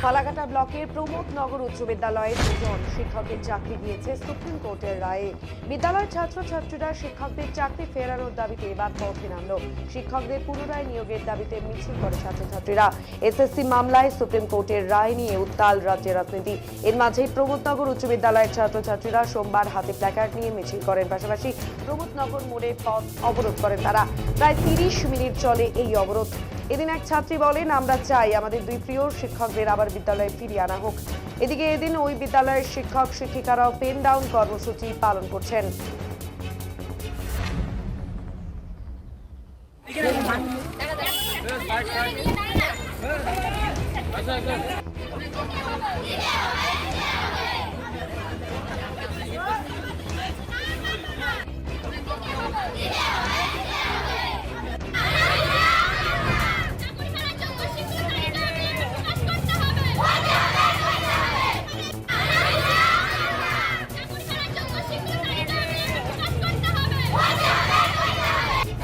ফালাকাটা ব্লকের প্রমোদনগর উচ্চ বিদ্যালয়ের দুজন শিক্ষকের চাকরি দিয়েছে সুপ্রিম কোর্টের রায়ে। বিদ্যালয়ের ছাত্রছাত্রীরা শিক্ষকদের চাকরি ফেরানোর দাবিতে এবার পথে নামল। শিক্ষকদের পুনরায় নিয়োগের দাবিতে মিছিল করে ছাত্রছাত্রীরা। এসএসসি মামলায় সুপ্রিম কোর্টের রায় নিয়ে উত্তাল রাজ্যের রাজনীতি। এর মাঝেই প্রমোদনগর উচ্চ বিদ্যালয়ের ছাত্রছাত্রীরা সোমবার হাতে প্ল্যাকার্ড নিয়ে মিছিল করেন। পাশাপাশি প্রমোদনগর মোড়ে পথ অবরোধ করেন তারা। প্রায় তিরিশ মিনিট চলে এই অবরোধ। এদিন এক ছাত্রী বলেন, আমরা চাই আমাদের দুই প্রিয় শিক্ষকদের আবার বিদ্যালয়ে ফিরিয়ে আনা হোক। এদিকে এদিন ওই বিদ্যালয়ের শিক্ষক শিক্ষিকারাও পেন ডাউন কর্মসূচি পালন করছেন।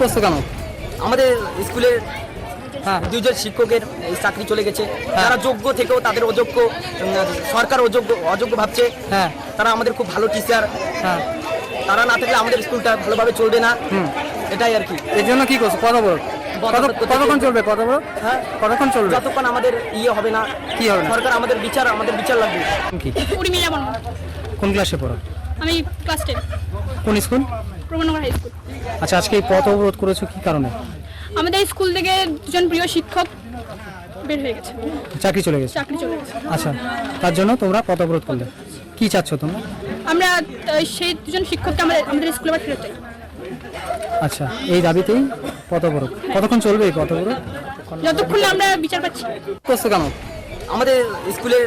করছ কেন? আমাদের স্কুলের হ্যাঁ। দুজন শিক্ষকের এই চাকরি চলে গেছে। তারা যোগ্য থেকেও তাদের অযোগ্য সরকার অযোগ্য অযোগ্য ভাবছে। হ্যাঁ। তারা আমাদের খুব ভালো টিচার হ্যাঁ। তারা না থাকলে আমাদের স্কুলটা ভালোভাবে চলবে না। এটাই আর কি। এর জন্য কি করছ? কত বড়? কত বড় কতক্ষণ চলবে? কত বড়? হ্যাঁ। কতক্ষণ চলবে? যতক্ষণ আমাদের ইয়ে হবে না কি হবে সরকার আমাদের বিচার আমাদের বিচার লাগবে। কোন ক্লাসে পড়ো? আমি ক্লাস টেন কোন স্কুল? প্রবণনগর হাই স্কুল আচ্ছা আজকে এই পথ অবরোধ করেছ কি কারণে? আমাদের স্কুল থেকে দুজন প্রিয় শিক্ষক বের হয়ে গেছে। চাকরি চলে গেছে? চাকরি চলে গেছে। আচ্ছা তার জন্য তোমরা পথ অবরোধ করলে। কি চাচ্ছ তোমরা? আমরা আহ, সেই দুজন শিক্ষককে আমাদের আমাদের স্কুলে আবার ফেরত চাই। আচ্ছা এই দাবিতেই পথ অবরোধ। কতক্ষণ চলবে এই পথ অবরোধ? যতক্ষণ না আমরা বিচার পাচ্ছি। করছ কেন? আমাদের স্কুলের